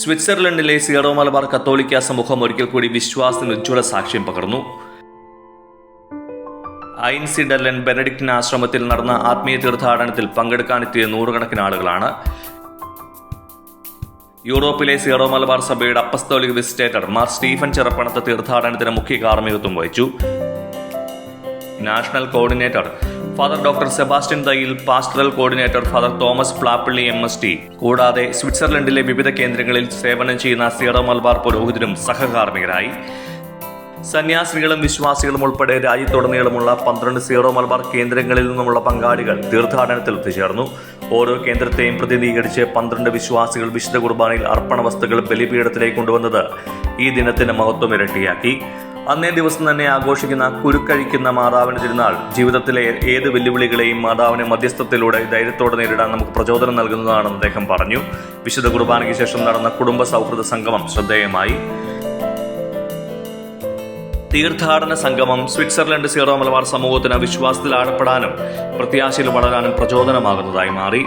സ്വിറ്റ്സർലൻഡിലെ zero Malabar കത്തോലിക്ക സമൂഹം ഒരിക്കൽ കൂടി വിശ്വാസത്തിന് ഉജ്ജ്വല സാക്ഷ്യം പകർന്നു. ഐൻസിഡലൻ ബെനഡിക്റ്റിൻ ആശ്രമത്തിൽ നടന്ന ആത്മീയ തീർത്ഥാടനത്തിൽ പങ്കെടുക്കാനെത്തിയ നൂറുകണക്കിന് ആളുകളാണ്. യൂറോപ്പിലെ സീറോ മലബാർ സഭയുടെ apostolic visitator Mar Stephen Cherappanath തീർത്ഥാടനത്തിന് മുഖ്യ കാർമ്മികത്വം വഹിച്ചു. National coordinator father doctor Sebastian Thayyil pastoral coordinator father Thomas Plappilly M S T കൂടാതെ സ്വിറ്റ്സർലൻഡിലെ വിവിധ കേന്ദ്രങ്ങളിൽ സേവനം ചെയ്യുന്ന സീറോ മലബാർ പുരോഹിതരും സഹകാർമ്മികരായി. സന്യാസിനികളും വിശ്വാസികളും ഉൾപ്പെടെ രാജ്യത്തുടനീളമുള്ള പന്ത്രണ്ട് സീറോ മലബാർ കേന്ദ്രങ്ങളിൽ നിന്നുമുള്ള പങ്കാളികൾ തീർത്ഥാടനത്തിൽ എത്തിച്ചേർന്നു ഓരോ കേന്ദ്രത്തെയും പ്രതിനിധീകരിച്ച് പന്ത്രണ്ട് വിശ്വാസികൾ വിശുദ്ധ കുർബാനയിൽ അർപ്പണ വസ്തുക്കൾ ബലിപീഠത്തിലേക്ക് കൊണ്ടുവന്നത് ഈ ദിനത്തിന്റെ മഹത്വം ഇരട്ടിയാക്കി. അന്നേ ദിവസം തന്നെ ആഘോഷിക്കുന്ന കുരുക്കഴിക്കുന്ന മാതാവിന് തിരുനാൾ ജീവിതത്തിലെ ഏത് വെല്ലുവിളികളെയും മാതാവിനെ മധ്യസ്ഥത്തിലൂടെ ധൈര്യത്തോടെ നേരിടാൻ നമുക്ക് പ്രചോദനം നൽകുന്നതാണെന്ന് അദ്ദേഹം പറഞ്ഞു. വിശുദ്ധ കുർബാനയ്ക്ക് ശേഷം നടന്ന കുടുംബ സൗഹൃദ സംഗമം ശ്രദ്ധേയമായി. തീർത്ഥാടന സംഗമം സ്വിറ്റ്സർലൻഡ് സീറോ മലബാർ സമൂഹത്തിന് വിശ്വാസത്തിൽ ആഴപ്പെടാനും പ്രത്യാശയിൽ വളരാനും പ്രചോദനമാകുന്നതായി മാറി.